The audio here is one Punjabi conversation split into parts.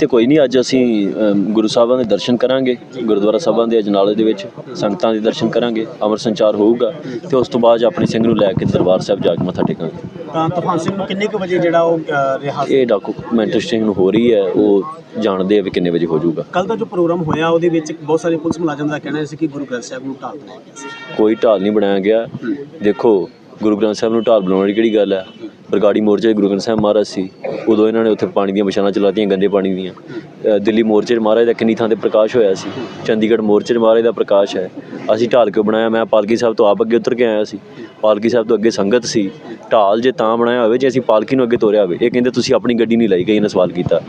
ਤੇ ਕੋਈ ਨਹੀਂ ਅੱਜ ਅਸੀਂ ਗੁਰੂ ਸਾਹਿਬਾਂ ਦੇ ਦਰਸ਼ਨ ਕਰਾਂਗੇ ਗੁਰਦੁਆਰਾ ਸਾਹਿਬਾਂ ਦੇ ਅਜਨਾਲੇ ਦੇ ਵਿੱਚ ਸੰਗਤਾਂ ਦੇ ਦਰਸ਼ਨ ਕਰਾਂਗੇ ਅਮਰ ਸੰਚਾਰ ਹੋਊਗਾ ਤੇ ਉਸ ਤੋਂ ਬਾਅਦ ਆਪਣੇ ਸਿੰਘ ਨੂੰ ਲੈ ਕੇ ਦਰਬਾਰ ਸਾਹਿਬ ਜਾ ਕੇ ਮੱਥਾ ਟੇਕਾਂਗੇ। ਤਾਂ ਤੂਫਾਨ ਸਿੰਘ ਨੂੰ ਕਿੰਨੇ ਕੁ ਵਜੇ ਜਿਹੜਾ ਉਹ ਰਿਹਾ ਇਹ ਡਾਕੂਮੈਂਟੇਸ਼ਨ ਨੂੰ ਹੋ ਰਹੀ ਹੈ ਉਹ ਜਾਣਦੇ ਆ ਵੀ ਕਿੰਨੇ ਵਜੇ ਹੋ ਜਾਊਗਾ। ਕੱਲ ਦਾ ਜੋ ਪ੍ਰੋਗਰਾਮ ਹੋਇਆ ਉਹਦੇ ਵਿੱਚ ਬਹੁਤ ਸਾਰੇ ਪੁਲਿਸ ਮੁਲਾਜ਼ਮ ਦਾ ਕਹਿਣਾ ਸੀ ਕਿ ਗੁਰੂ ਗ੍ਰੰਥ ਸਾਹਿਬ ਨੂੰ ਢਾਲ ਬਣਾਇਆ ਗਿਆ ਸੀ। ਕੋਈ ਢਾਲ ਨਹੀਂ ਬਣਾਇਆ ਗਿਆ। ਦੇਖੋ ਗੁਰੂ ਗ੍ਰੰਥ ਸਾਹਿਬ ਨੂੰ ਢਾਲ ਬਣਾਉਣ ਦੀ ਕਿਹੜੀ ਗੱਲ ਹੈ ਬਰਗਾੜੀ ਮੋਰਚੇ 'ਚ ਗੁਰੂ ਗ੍ਰੰਥ ਸਾਹਿਬ ਮਹਾਰਾਜ ਸੀ। ਉਦੋਂ ਇਹਨਾਂ ਨੇ ਉੱਥੇ ਪਾਣੀ ਦੀਆਂ ਮਸ਼ਾਲਾਂ ਚਲਾਤੀਆਂ, ਗੰਦੇ ਪਾਣੀ ਦੀਆਂ। ਦਿੱਲੀ ਮੋਰਚੇ 'ਚ ਮਹਾਰਾਜ ਦਾ ਕਿੰਨੀ ਥਾਂ ਤੇ ਪ੍ਰਕਾਸ਼ ਹੋਇਆ ਸੀ। ਚੰਡੀਗੜ੍ਹ ਮੋਰਚੇ 'ਚ ਮਹਾਰਾਜ ਦਾ ਪ੍ਰਕਾਸ਼ ਹੈ। ਅਸੀਂ ਢਾਲ ਕਿਉਂ ਬਣਾਇਆ? ਮੈਂ ਪਾਲਕੀ ਸਾਹਿਬ ਤੋਂ ਆਪ ਅੱਗੇ ਉਤਰ ਕੇ ਆਇਆ ਸੀ। ਪਾਲਕੀ ਸਾਹਿਬ ਤੋਂ ਅੱਗੇ ਸੰਗਤ ਸੀ। ਢਾਲ ਜੇ ਤਾਂ ਬਣਾਇਆ ਹੋਵੇ, ਜੇ ਅਸੀਂ ਪਾਲਕੀ ਨੂੰ ਅੱਗੇ ਤੋਰਿਆ ਹੋਵੇ। ਇਹ ਕਹਿੰਦੇ, ਤੁਸੀਂ ਆਪਣੀ ਗੱਡੀ ਨਹੀਂ ਲਾਈ ਕਈ ਇਹਨਾਂ ਸਵਾਲ ਕੀਤਾ।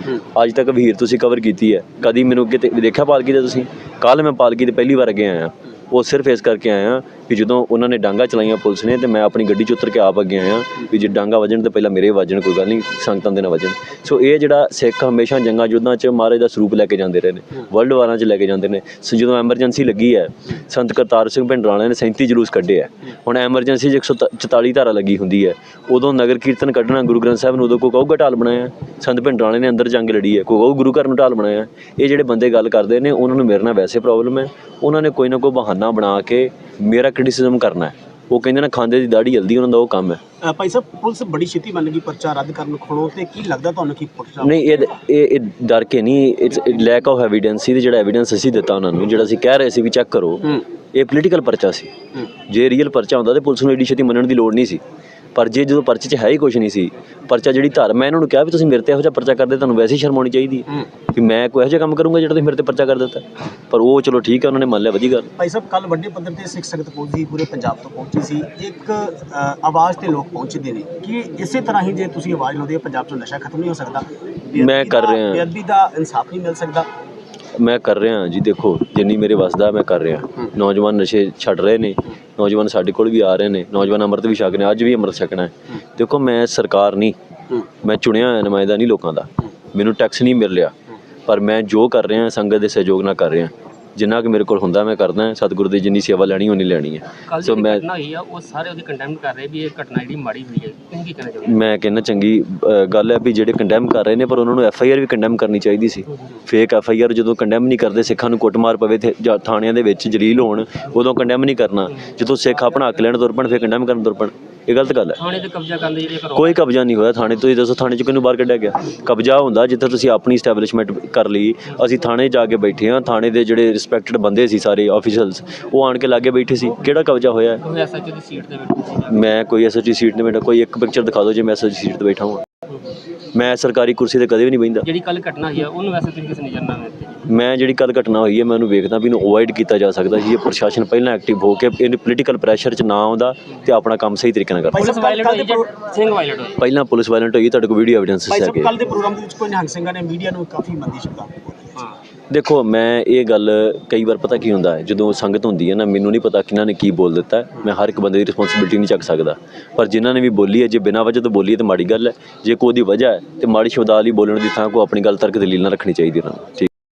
ਅੱਜ ਤੱਕ ਵੀਰ ਤੁਸੀਂ ਕਵਰ ਕੀਤੀ ਹੈ। ਕਦੀ ਮੈਨੂੰ ਅੱਗੇ ਤੇ ਦੇਖਿਆ ਪਾਲਕੀ ਦਾ ਤੁਸੀਂ? ਕੱਲ ਮੈਂ ਪਾਲਕੀ ਤੇ ਪਹਿਲੀ ਵਾਰ ਅੱਗੇ ਆਇਆ। ਉਹ ਸਿਰਫ ਇਸ ਕਰਕੇ ਆਇਆ ਕਿ ਜਦੋਂ ਉਹਨਾਂ ਨੇ ਡਾਂਗਾ ਚਲਾਈਆਂ ਪੁਲਿਸ ਨੇ ਤੇ ਮੈਂ ਆਪਣੀ ਗੱਡੀ 'ਚ ਉਤਰ ਕੇ ਆਪ ਅੱਗੇ ਆਇਆ ਵੀ ਜੇ ਡਾਂਗਾ ਵੱਜਣ ਤਾਂ ਪਹਿਲਾਂ ਮੇਰੇ ਵੱਜਣ, ਕੋਈ ਗੱਲ ਨਹੀਂ, ਸੰਗਤਾਂ ਦੇ ਨਾ ਵੱਜਣ। ਸੋ ਇਹ ਜਿਹੜਾ ਸਿੱਖ ਹਮੇਸ਼ਾ ਜੰਗਾਂ ਯੁੱਧਾਂ 'ਚ ਮਹਾਰਾਜ ਦਾ ਸਰੂਪ ਲੈ ਕੇ ਜਾਂਦੇ ਰਹੇ ਨੇ, ਵਰਲਡ ਵਾਰਾਂ 'ਚ ਲੈ ਕੇ ਜਾਂਦੇ ਨੇ। ਸੋ ਜਦੋਂ ਐਮਰਜੈਂਸੀ ਲੱਗੀ ਹੈ, ਸੰਤ ਕਰਤਾਰ ਸਿੰਘ ਭਿੰਡਰਾਣੇ ਨੇ 37 ਜਲੂਸ ਕੱਢੇ ਆ ਹੁਣ ਐਮਰਜੈਂਸੀ 'ਚ 144 ਧਾਰਾ ਲੱਗੀ ਹੁੰਦੀ ਹੈ। ਉਦੋਂ ਨਗਰ ਕੀਰਤਨ ਕੱਢਣਾ ਗੁਰੂ ਗ੍ਰੰਥ ਸਾਹਿਬ ਨੂੰ ਉਦੋਂ ਕੋਈ ਕਹੂਗਾ ਢਾਲ ਬਣਾਇਆ। ਸੰਤ ਭਿੰਡਰਾਣੇ ਨੇ ਅੰਦਰ ਜੰਗ ਲੜੀ ਹੈ ਕੋਈ ਕਹੂ ਗੁਰੂ ਘਰ ਨੂੰ ਢਾਲ ਬਣਾਇਆ। ਇਹ ਜਿਹੜੇ ਬੰਦੇ ਗੱਲ ਕਰਦੇ ਨੇ, ਉਹਨਾਂ ਨੂੰ ਮੇਰੇ ਨਾਲ ਵੈਸੇ ਪ੍ਰੋਬਲਮ ਹੈ। ਉਹਨਾਂ ਨੇ ਕੋਈ ਨਾ ਕੋਈ ਬਹਾਨਾ ਬਣਾ ਕੇ ਮੇਰਾ ਕ੍ਰਿਟਿਸਿਜ਼ਮ ਕਰਨਾ ਹੈ। ਉਹ ਕਹਿੰਦੇ ਨੇ ਖਾਂਦੇ ਦੀ ਦਾੜੀ ਜਲਦੀ ਉਹਨਾਂ ਦਾ ਉਹ ਕੰਮ ਹੈ। ਅ, ਭਾਈ ਸਾਹਿਬ ਪੁਲਿਸ ਬੜੀ ਛੇਤੀ ਮੰਨ ਗਈ ਪਰਚਾ ਰੱਦ ਕਰਨ ਖੜੋ ਤੇ ਕੀ ਲੱਗਦਾ ਤੁਹਾਨੂੰ ਕਿ ਪਰਚਾ ਨਹੀਂ ਇਹ ਇਹ ਇਹ ਡਰ ਕੇ ਨਹੀਂ ਇਟਸ ਲੈਕ ਆਫ ਐਵੀਡੈਂਸ ਸੀ ਤੇ ਜਿਹੜਾ ਐਵੀਡੈਂਸ ਅਸੀਂ ਦਿੱਤਾ ਉਹਨਾਂ ਨੂੰ ਜਿਹੜਾ ਅਸੀਂ ਕਹਿ ਰਹੇ ਸੀ ਵੀ ਚੈੱਕ ਕਰੋ ਹੂੰ। ਇਹ ਪੋਲੀਟੀਕਲ ਪਰਚਾ ਸੀ। ਹੂੰ। ਜੇ ਰੀਅਲ ਪਰਚਾ ਹੁੰਦਾ ਤੇ ਪੁਲਿਸ ਨੂੰ ਏਡੀ ਛੇਤੀ ਮੰਨਣ ਦੀ ਲੋੜ ਨਹੀਂ ਸੀ। ਪਰ ਜੇ ਜਦੋਂ ਪਰਚੇ 'ਚ ਹੈ ਹੀ ਕੁਝ ਨਹੀਂ ਸੀ ਪਰਚਾ ਜਿਹੜੀ ਧਾਰ ਮੈਂ ਇਹਨਾਂ ਨੂੰ ਕਿਹਾ ਵੀ ਤੁਸੀਂ ਮੇਰੇ ਤੇ ਇਹੋ ਜਿਹਾ ਪਰਚਾ ਕਰਦੇ ਤੁਹਾਨੂੰ ਵੈਸੇ ਹੀ ਸ਼ਰਮ ਆਉਣੀ ਚਾਹੀਦੀ ਹੈ। ਕਿ ਮੈਂ ਕੋਈ ਇਹੋ ਜਿਹਾ ਕੰਮ ਕਰੂੰਗਾ ਜਿਹੜਾ ਤੁਸੀਂ ਮੇਰੇ ਤੇ ਪਰਚਾ ਕਰ ਦਿੱਤਾ। ਪਰ ਉਹ ਚਲੋ ਠੀਕ ਹੈ ਉਹਨਾਂ ਨੇ ਮੰਨ ਲਿਆ ਵਧੀਆ ਗੱਲ। ਭਾਈ ਸਾਹਿਬ ਕੱਲ ਵੱਡੇ ਪੱਧਰ ਤੇ ਸਿੱਖ ਸੰਗਤ ਪਹੁੰਚੀ ਪੂਰੇ ਪੰਜਾਬ ਤੋਂ ਪਹੁੰਚੀ ਸੀ। ਇੱਕ ਆਵਾਜ਼ ਤੇ ਲੋਕ ਪਹੁੰਚਦੇ ਨੇ। ਕਿ ਇਸੇ ਤਰ੍ਹਾਂ ਹੀ ਜੇ ਤੁਸੀਂ ਆਵਾਜ਼ ਲਾਉਂਦੇ ਹੋ ਪੰਜਾਬ ਤੋਂ ਨਸ਼ਾ ਖਤਮ ਨਹੀਂ ਹੋ ਸਕਦਾ? ਮੈਂ ਕਰ ਰਿਹਾ। ਬੇਅਦਬੀ ਦਾ ਇਨਸਾਫ ਨਹੀਂ ਮਿਲ ਸਕਦਾ। ਮੈਂ ਕਰ ਰਿਹਾ ਜੀ ਦੇਖੋ ਜਿੰਨੀ ਮੇਰੇ ਵੱਸਦਾ ਮੈਂ ਕਰ ਰਿਹਾ। ਨੌਜਵਾਨ ਨਸ਼ੇ ਛੱਡ ਰਹੇ ਨੇ। ਨੌਜਵਾਨ ਸਾਡੇ ਕੋਲ ਵੀ ਆ ਰਹੇ ਨੇ ਨੌਜਵਾਨ ਅੰਮ੍ਰਿਤ ਵੀ ਛਕ ਨੇ ਅੱਜ ਵੀ ਅੰਮ੍ਰਿਤ ਛਕਣਾ ਹੈ। ਦੇਖੋ ਮੈਂ ਸਰਕਾਰ ਨਹੀਂ ਮੈਂ ਚੁਣਿਆ ਹੋਇਆ ਨੁਮਾਇੰਦਾ ਨਹੀਂ ਲੋਕਾਂ ਦਾ। ਮੈਨੂੰ ਟੈਕਸ ਨਹੀਂ ਮਿਲ ਰਿਹਾ। ਪਰ ਮੈਂ ਜੋ ਕਰ ਰਿਹਾ ਸੰਗਤ ਦੇ ਸਹਿਯੋਗ ਨਾਲ ਕਰ ਰਿਹਾ। ਜਿੰਨਾ ਕਿ ਮੇਰੇ ਕੋਲ ਹੁੰਦਾ ਮੈਂ ਕਰਦਾ ਸਤਿਗੁਰੂ ਦੀ ਜਿੰਨੀ ਸੇਵਾ ਲੈਣੀ ਉਹਨੀ ਲੈਣੀ ਹੈ। ਸੋ ਮੈਂ ਘਟਨਾ ਹੋਈ ਆ ਉਹ ਸਾਰੇ ਉਹਦੀ ਕੰਡੈਮ ਕਰ ਰਹੇ ਵੀ ਇਹ ਘਟਨਾ ਜਿਹੜੀ ਮਾੜੀ ਹੋਈ ਹੈ। ਤੁਸੀਂ ਕੀ ਕਹਿਣਾ ਚਾਹੁੰਦੇ ਮੈਂ ਕਹਿੰਦਾ ਚੰਗੀ ਗੱਲ ਹੈ ਵੀ ਜਿਹੜੇ ਕੰਡੈਮ ਕਰ ਰਹੇ ਨੇ ਪਰ ਉਹਨਾਂ ਨੂੰ ਐਫ ਆਈ ਆਰ ਵੀ ਕੰਡੈਮ ਕਰਨੀ ਚਾਹੀਦੀ ਸੀ। ਫੇਕ ਐਫ ਆਈ ਆਰ ਜਦੋਂ ਕੰਡੈਮ ਨਹੀਂ ਕਰਦੇ ਸਿੱਖਾਂ ਨੂੰ ਕੁੱਟਮਾਰ ਪਵੇ ਤੇ ਜਾਂ ਥਾਣਿਆਂ ਦੇ ਵਿੱਚ ਜਲੀਲ ਹੋਣ ਉਦੋਂ ਕੰਡੈਮ ਨਹੀਂ ਕਰਨਾ। ਜਦੋਂ ਸਿੱਖ ਆਪਣਾ ਹੱਕ ਲੈਣ ਤੁਰ ਪਣ ਫੇਰ ਕੰਡੈਮ ਕਰਨ ਤੁਰ ਪਣ। ਇਹ ਗਲਤ ਗੱਲ ਹੈ। ਥਾਣੇ ਤੇ ਕਬਜ਼ਾ ਕਰਨ ਦੇ ਜਿਹੜੇ ਘਰੋਂ ਕੋਈ ਕਬਜ਼ਾ ਨਹੀਂ ਹੋਇਆ ਥਾਣੇ ਤੁਸੀਂ ਦੱਸੋ ਥਾਣੇ ਚ ਕਿਹਨੂੰ ਬਾਹਰ ਕੱਢਿਆ ਗਿਆ? ਕਬਜ਼ਾ ਹੁੰਦਾ ਜਿੱਥੇ ਤੁਸੀਂ ਆਪਣੀ ਸਟੈਬਲਿਸ਼ਮੈਂਟ ਕਰ ਲਈ। ਅਸੀਂ ਥਾਣੇ ਜਾ ਕੇ ਬੈਠੇ ਹਾਂ। ਥਾਣੇ ਦੇ ਜਿਹੜੇ ਰਿਸਪੈਕਟਡ ਬੰਦੇ ਸੀ ਸਾਰੇ ਆਫੀਸ਼ੀਅਲਸ ਉਹ ਆਣ ਕੇ ਲਾਗੇ ਬੈਠੇ ਸੀ। ਕਿਹੜਾ ਕਬਜ਼ਾ ਹੋਇਆ? ਹੈ? ਉਹ ਐਸਐਚਓ ਦੀ ਸੀਟ ਤੇ ਬੈਠੇ ਸੀ? ਮੈਂ ਕੋਈ ਐਸਐਚਜੀ ਸੀਟ ਤੇ ਬੈਠਾ। ਕੋਈ ਇੱਕ ਪਿਕਚਰ ਦਿਖਾ ਦਿਓ ਜੇ ਮੈਂ ਐਸਐਚਜੀ ਸੀਟ ਤੇ ਬੈਠਾ ਹਾਂ। ਮੈਂ ਸਰਕਾਰੀ ਕੁਰਸੀ ਤੇ ਕਦੇ ਵੀ ਨਹੀਂ ਬੈਠਦਾ ਜਿਹੜੀ ਕੱਲ ਘਟਨਾ ਹੋਈ ਆ ਉਹਨੂੰ ਵੈਸੇ ਤੁਸੀਂ ਕਿਸ ਨਜ਼ਰ ਨਾਲ ਵੇਖਦੇ ਜੀ ਮੈਂ ਜਿਹੜੀ ਕੱਲ ਘਟਨਾ ਹੋਈ ਹੈ ਮੈਂ ਉਹਨੂੰ ਵੇਖਦਾ ਵੀ ਇਹਨੂੰ ਅਵੋਇਡ ਕੀਤਾ ਜਾ ਸਕਦਾ ਸੀ। ਇਹ ਪ੍ਰਸ਼ਾਸਨ ਪਹਿਲਾਂ ਐਕਟਿਵ ਹੋ ਕੇ ਇਹਨੂੰ ਪੋਲੀਟੀਕਲ ਪ੍ਰੈਸ਼ਰ 'ਚ ਨਾ ਆਉਂਦਾ ਤੇ ਆਪਣਾ ਕੰਮ ਸਹੀ ਤਰੀਕੇ ਨਾਲ ਕਰਦਾ। ਭਾਈ ਪੁਲਿਸ ਸਾਹਿਬ, ਵਾਇਲੈਂਟ ਕੱਲ੍ਹ ਹੋਈ ਦੇ ਜਾਂ ਸਿੰਘ ਵਾਇਲੈਂਟ ਹੋਈ ਪਹਿਲਾਂ ਪੁਲਿਸ ਵਾਇਲੈਂਟ ਹੋਈ ਤੁਹਾਡੇ ਕੋਲ ਵੀਡੀਓ ਐਵੀਡੈਂਸ ਭਾਈ ਸਾਹਿਬ ਹੈਗੇ ਕੱਲ ਦੇ ਪ੍ਰੋਗਰਾਮ ਦੇ ਵਿੱਚ ਕੋਈ ਨਿਹੰਗ ਸਿੰਘਾਂ ਨੇ ਮੀਡੀਆ ਨੂੰ ਕਾਫੀ ਮੰਦੀ ਸ਼ਬਦਾਂ ਵਿੱਚ ਬੋਲਿਆ ਹਾਂ। ਦੇਖੋ, ਮੈਂ ਇਹ ਗੱਲ ਕਈ ਵਾਰ ਪਤਾ ਕੀ ਹੁੰਦਾ ਹੈ? ਜਦੋਂ ਸੰਗਤ ਹੁੰਦੀ ਹੈ ਨਾ, ਮੈਨੂੰ ਨਹੀਂ ਪਤਾ ਕਿਹਨਾਂ ਨੇ ਕੀ ਬੋਲ ਦਿੱਤਾ ਮੈਂ ਹਰ ਇੱਕ ਬੰਦੇ ਦੀ ਰਿਸਪੌਂਸਿਬਿਲਟੀ ਨਹੀਂ ਚੱਕ ਸਕਦਾ। ਪਰ ਜਿਨ੍ਹਾਂ ਨੇ ਵੀ ਬੋਲੀ ਹੈ, ਜੇ ਬਿਨਾਂ ਵਜ੍ਹਾ ਤੋਂ ਬੋਲੀ ਹੈ, ਤਾਂ ਮਾੜੀ ਗੱਲ ਹੈ। ਜੇ ਕੋਈ ਉਹਦੀ ਵਜ੍ਹਾ ਹੈ, ਤੇ ਮਾੜੀ ਸ਼ਬਦਾਵਲੀ ਬੋਲਣ ਦੀ ਥਾਂ ਕੋ ਆਪਣੀ ਗੱਲ ਤਰਕ ਦਲੀਲ ਨਾਲ ਰੱਖਣੀ ਚਾਹੀਦੀ ਉਹਨਾਂ ਨੂੰ। ਠੀਕ